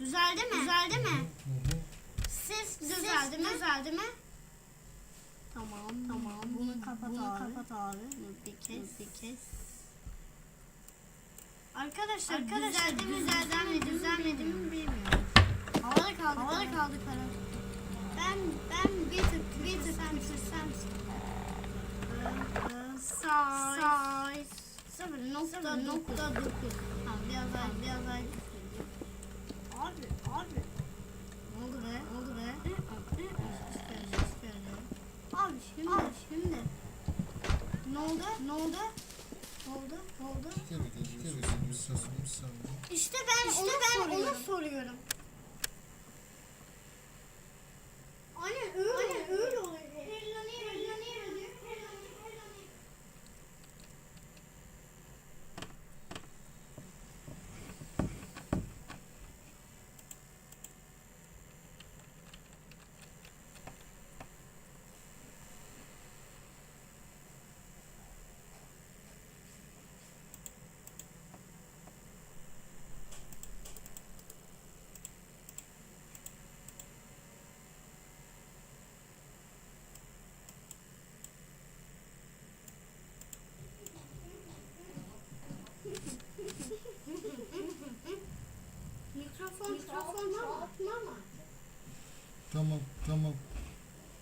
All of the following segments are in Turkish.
Düzeldi mi? Düzeldi mi? Ses düzeldi mi? Düzeldi mi? Tamam, tamam. Bunu kapat Bunu abi. kapat abi. Bunu bir kes, bir kes. Arkadaşlar, Arkadaşlar düzeldi mi, düzeldi mi, düzelmedi mi bilmiyorum. Havada kaldı, havada kaldı karar. Ben, ben bir tık, bir tık küçülsem. Size. Sıfır nokta nokta dokuz. Tamam, biraz daha, biraz daha. Abi, abi. Ne oldu be? Ne oldu be? Abi şimdi, abi şimdi. Ne oldu? Ne oldu? Ne oldu? Ne oldu? İşte ben işte onu ben soruyorum. onu soruyorum. Tamam, tamam.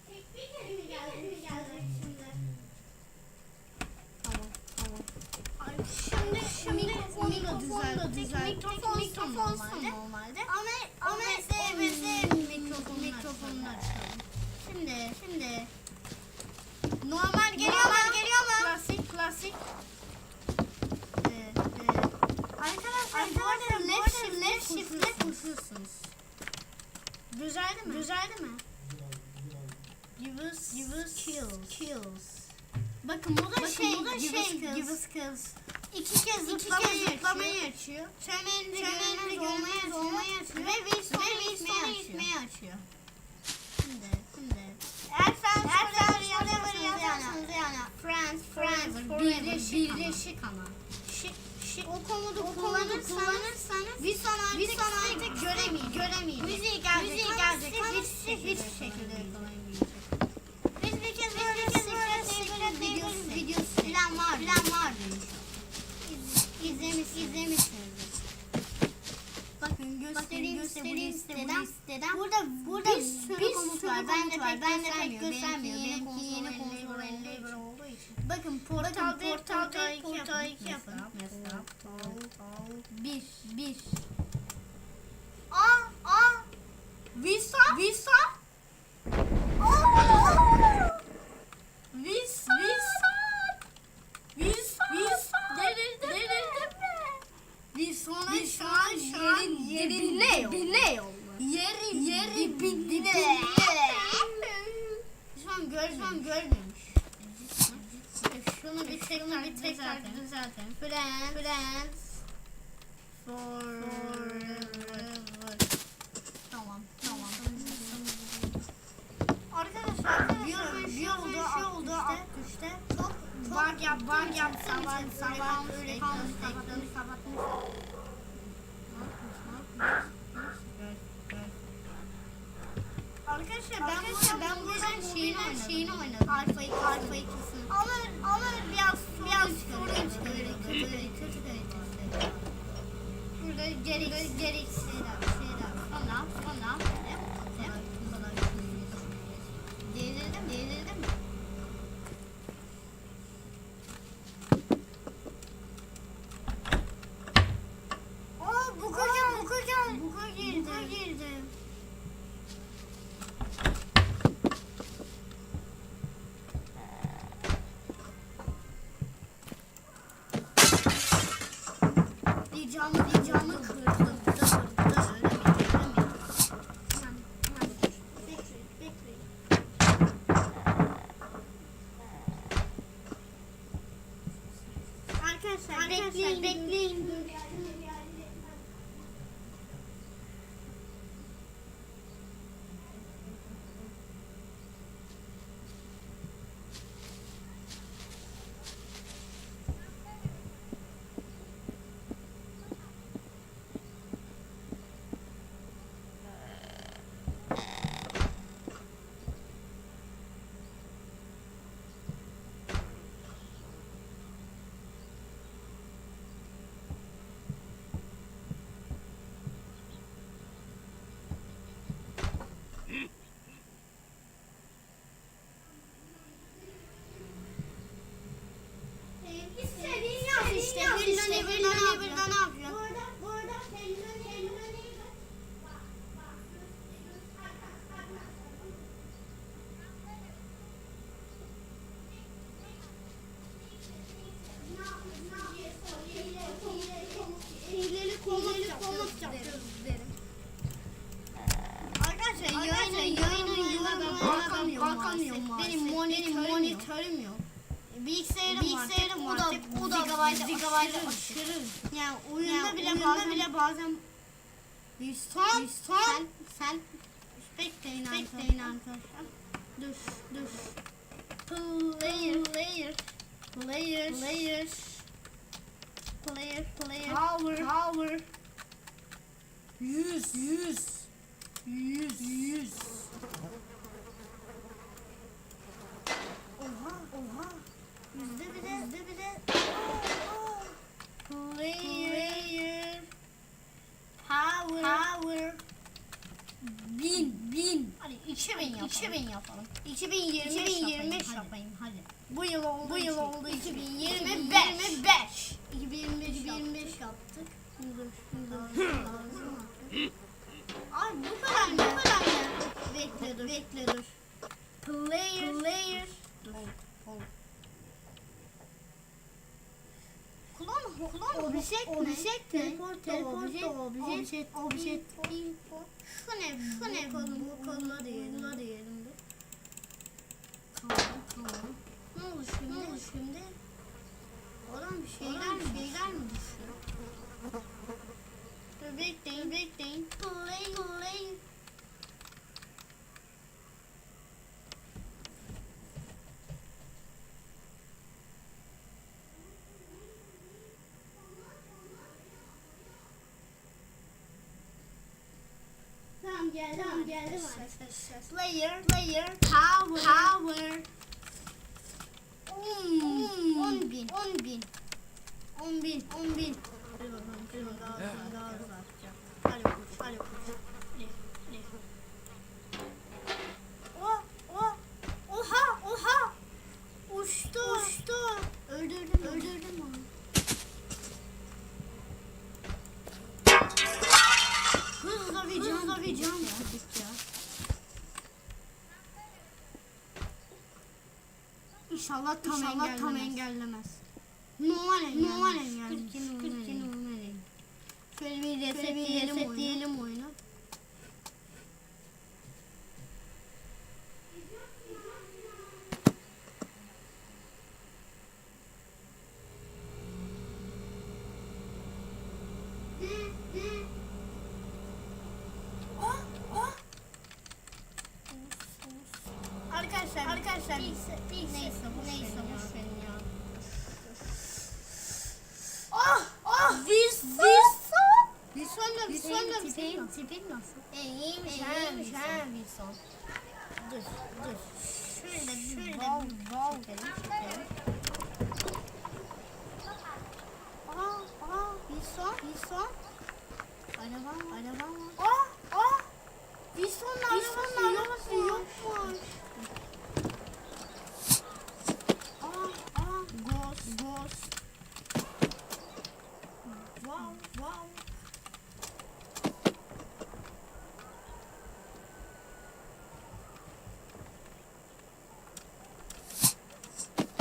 Tek bir kere mi geldi, mi gelecek şimdi? Tamam, tamam. Ay, şimdi, şimdi mikrofonu da düzelttik. Mikrofon, mikrofon normalde. Ama, ama EBS mikrofonu, mikrofonunu açalım. Şimdi, şimdi. Normal geliyor mu? Geliyor mu? Klasik, klasik. Ee, e, Arkadaşlar, bu arada left shift, left shift'le koşuyorsunuz. Düzeldi mi? Düzeldi mi? Give us, give us kills. kills. Bakın bu da Bakın şey, bu da şey, give us kills. İki kez zıplamayı, kez zıplamayı açıyor. Çömelinde görünmez olmayı, açıyor. Ve Wilson'u itmeyi, itmeyi açıyor. Şimdi, şimdi. Eğer sen forever yazarsanız yani friends, friends, birleşik, birleşik ama. Şık, şık. O komodu kullanırsanız, bir sonraki, bir sonraki göremeyecek. göremeyecek. Müziği gelecek, müziği gelecek hiç, hiçbir şekilde yakalayamayacak. Videosu, videosu falan var, falan var demiş. İz, izlemiş, izlemişsinizdir. Bakın göstereyim, göstereyim siteden. siteden. Burada, burada bir sürü, bir komut var. Ben de pek, ben de pek göstermiyor. Yeni olduğu için. Bakın portal 1, portal 2 portal 2 yapın. Mesela bir, bir. Aa, aa. Visa, Visa. Aa! Vis, vis. Vis, vis. Delirdim, delirdim mi? Biz sonra şu an yerin yerine dibine yolla. Yeri yeri dibine. Şu an gör, şu an görmemiş. Şunu bir tekrar bir tekrar düzeltelim. Friends, friends forever. Tamam, tamam. Arkadaşlar bir bir oldu, bir oldu alt üstte. Çok bug yap, bug yap, sabah sabah öyle kalmış, ekranı kapatmış. Arkadaşlar ben Arkadaşlar ben buradan şeyin şeyini oynadım. Alfa 2 alfa 2'sini. Ama ama biraz biraz sorun çıkarıyor. Kötü kötü. Burada gereksiz gereksiz şeyler. Sonra sonra I'm with you. Yapıyoruz derim. Arkadaşlar yayının yayının yorumlarına bakamıyorum maalesef. Benim monitörüm yok. Bilgisayarım, Bilgisayarım var. O da o da gigabayt gigabayt aşırı. Yani oyunda bile bazen bile bazen bir son sen sen bekleyin bekleyin arkadaşlar. Dur dur. Player player player player player player power power yüz yüz. Yüz yüz. Oha oha. Yüzde bile yüzde bile. Player power. Power. Bin bin. Hadi 2000 yapalım. 2000 yapalım 2020 2025 yapayım hadi. bu yıl oldu bu yıl oldu 2025 2025 2025 yaptık. Dur dur Ay bu kadar mı? Bu kadar mı? Bekle dur. Bekle dur. Player. Player. Object ne? Object ne? Teleport, teleport, object, object. Şu ne? Şu ne? Bu koluna diyelim. Koluna diyelim de. Tamam, tamam. Ne oldu şimdi? Ne oldu şimdi? Oradan bir şeyler, bir şeyler mi düşüyor? Dur bekleyin, bekleyin. Play, play. Tamam geldim, tamam, geldim arkadaşlar. Player, player, power, power. Hmm, 10 bin, 10 bin. 10 bin, 10 bin. Hadi bakalım, şunu daha, şunu daha hızlı atacağım. Hadi koş, hadi koş. Hadi, hadi. Oh, oh, oha, oha. Uçtu, uçtu. Öldürdüm, öldürdüm onu. Hızla bir can, hızla bir can. İnşallah tam, İnşallah engellemez. tam engellemez. Normal engellemez. Normal engellemez. 42 normal engellemez. Şöyle bir resetleyelim, resetleyelim oyunu. Arkadaşlar, arkadaşlar neyse, neyse, bu neyse bu senin ya. Ah, ah, Wilson. Wilson. Wilson'la, Wilson'la tipin, tipin nasıl? E, iyiymiş, ha, iyiymiş, ha, Wilson. Dur, dur. Şöyle, şöyle bir bal çekelim, çekelim. Aa, aa, Wilson, Wilson. Araba, araba var. Aa, aa. Wilson'la arabası, arabası yokmuş. Aa, aa, ghost, ghost. Wow, wow.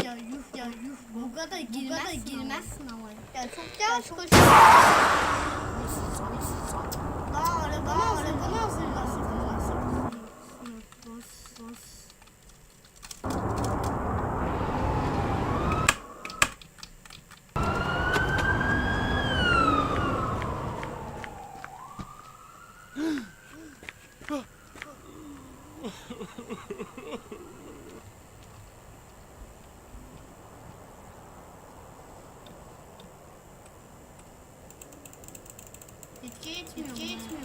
Ya yuh ya yuh bu kadar girmezsin, bu kadar girmezsin ama. Ya çok yavaş koş. Daha araba, daha araba hazırlasın. Bas, bas. Etki etmiyor. Etki etmiyor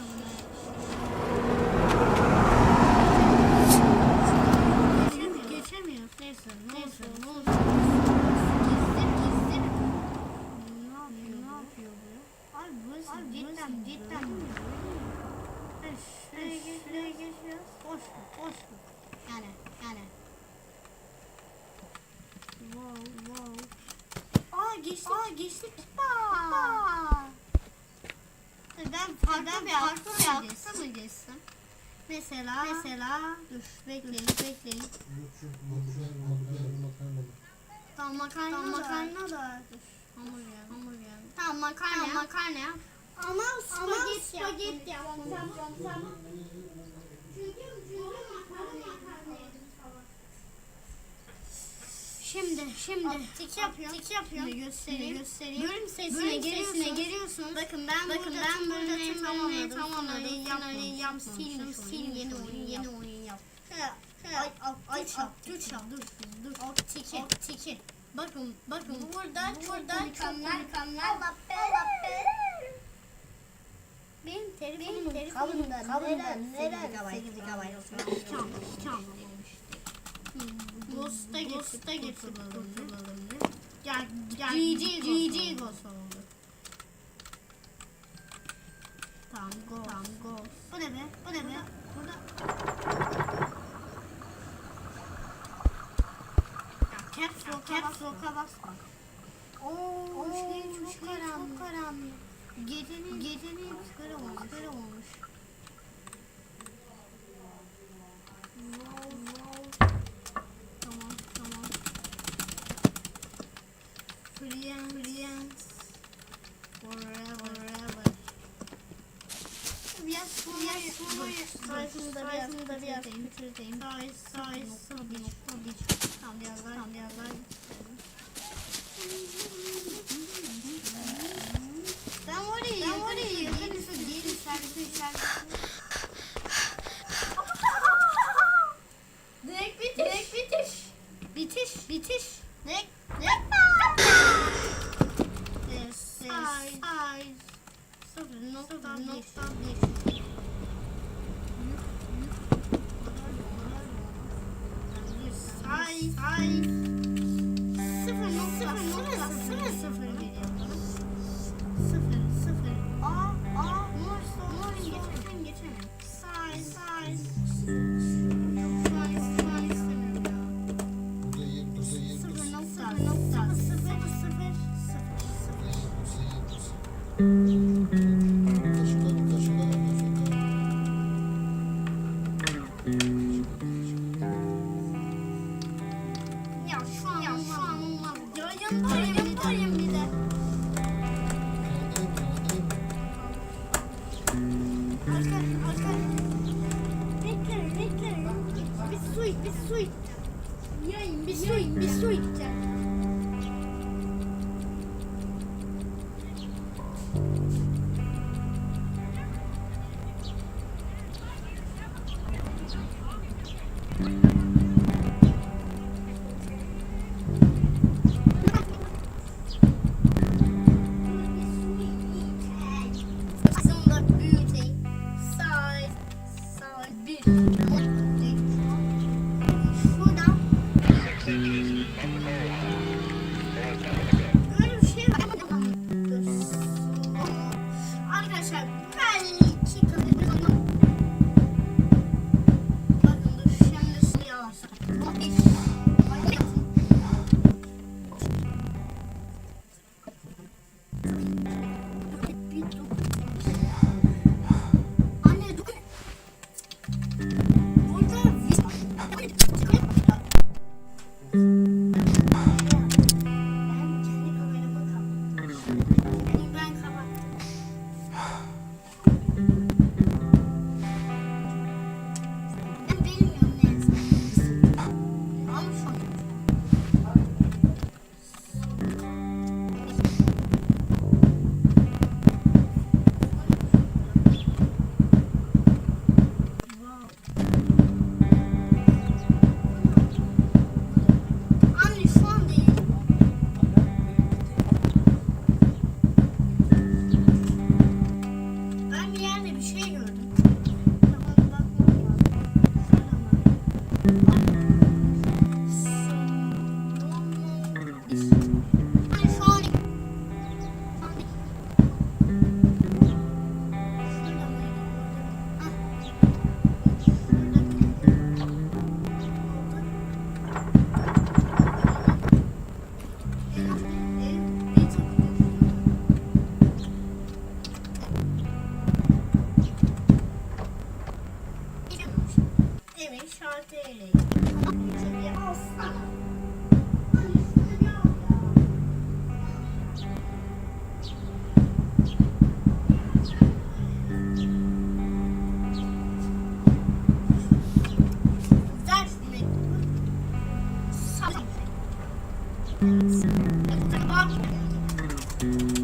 Geçemiyor. Geçemiyor. Neyse. Neyse. Ne olsun. Gizli gizli. Ne yapıyor? Ne yapıyor bu? Abi burası Abi cidden cidden. Evet, Şuraya geç. Şuraya geçiyoruz. Boş ver. Boş ver. Yani. Yani. Wow. Wow. Aa geçtik. Aa geçtik. Aa. Ben farklı bir farklı bir aksa mı geçsem? Mesela mesela dur bekleyin bekleyin. Tamam makarna tamam, makarna da dur. Hamburger hamburger. Tamam makarna tamam, makarna yap. Ama spagetti yapacağım sen. Çünkü çünkü makarna makarna. Şimdi şimdi tik yapıyorum. Tik yapıyorum. Şimdi göstereyim. göstereyim. Bölüm sesine, Bölüm geliyorsunuz. sesine geliyorsunuz. Bakın ben Bakın burada ben burada tüm tamamladım. tamamladım. Yap- Silmiş silmiş oyun, oyun, yeni oyun, yeni yap. oyun yap. Ay, ay, ay, dur, dur, dur, dur, dur. O tiki, O tiki. Bakın, bakın. Burada, Burada kanlar, kanlar. Allah be, Allah be. Benim telefonum telefonum kalın da, kalın da, neren, neren, neren, 8 8 GB. Tamam. Ghost'a Ghost'a kurtulalım. Gel, gel, GG, GG Ghost oldu. Tamam, go. Tamam, go. Bu ne be, bu ne be? Burada. Caps lock'a bas, lock'a bas bak. Oo, şey çok çok karanlık. Gecenin, gecenin kara olmuş, kara olmuş. Tamam, tamam. Friends, friends, forever, forever. Biraz sonra, Biraz sonra, sonra sayfını da biraz, küçülteyim, küçülteyim. Say, say, Nokta bir, nokta Bye. Mm-hmm. Ben Thank you.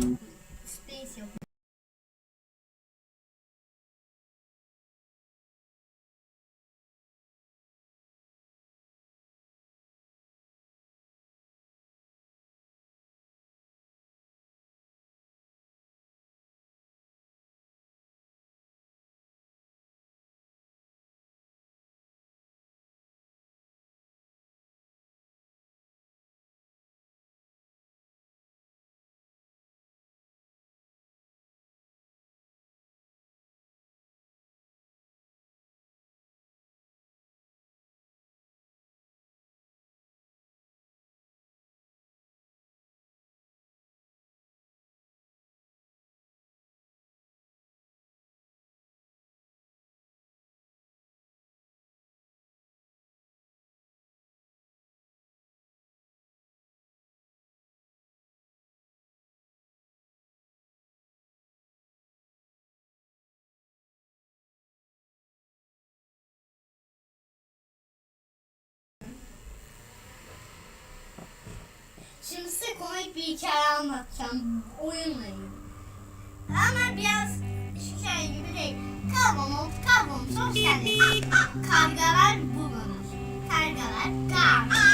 Şimdi size komik bir hikaye anlatacağım. Oyunla ilgili. Ama biraz hikaye gibi değil. Kavram ol, kavram. Kargalar bulunur. Kargalar, kargalar.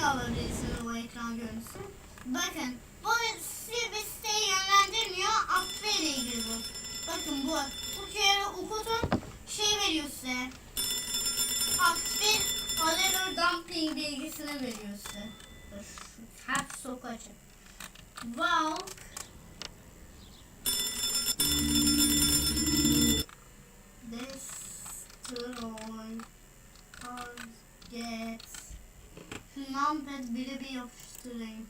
Şöyle bu ekran görüntüsü. Bakın bu sizi bir siteye yönlendirmiyor. Akbe ile ilgili bu. Bakın bu. Bu kere okutun şey veriyor size. Akbe Valero Dumping bilgisini veriyor size. Dur. Hep soku açın. Valk Destroy Target Tamam ben biri bir yapıştırayım.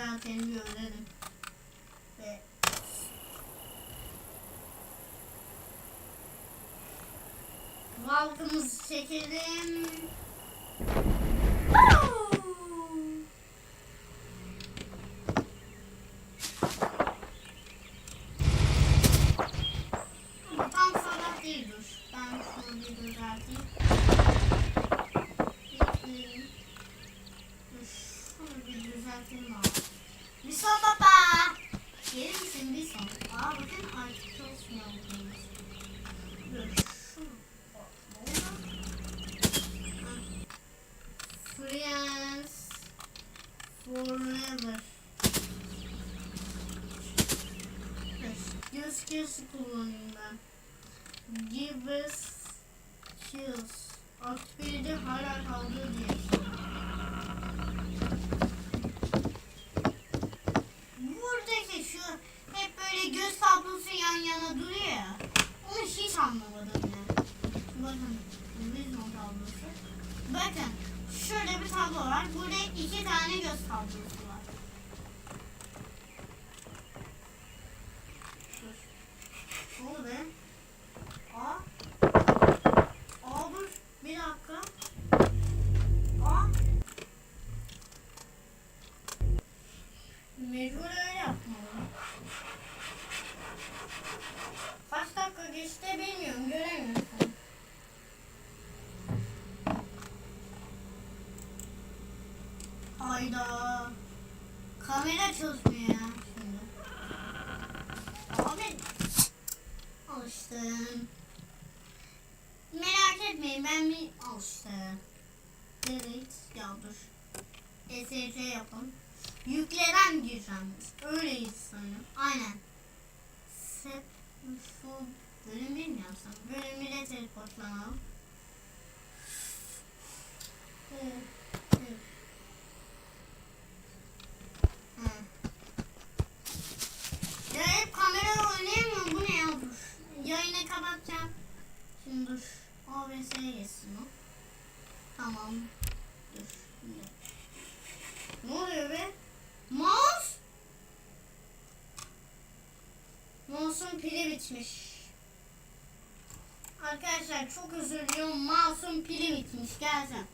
ben seni gönderdim. Ve Valkımızı çekelim. Silver Shields. Akbirde hala kaldı diye. yalnız. Öyleydi. Aynen. Sep, bölüm bilmiyorum sanırım. Bölümüne teleportlanalım. bitmiş. Arkadaşlar çok üzülüyorum. Masum pili bitmiş. Gelsen.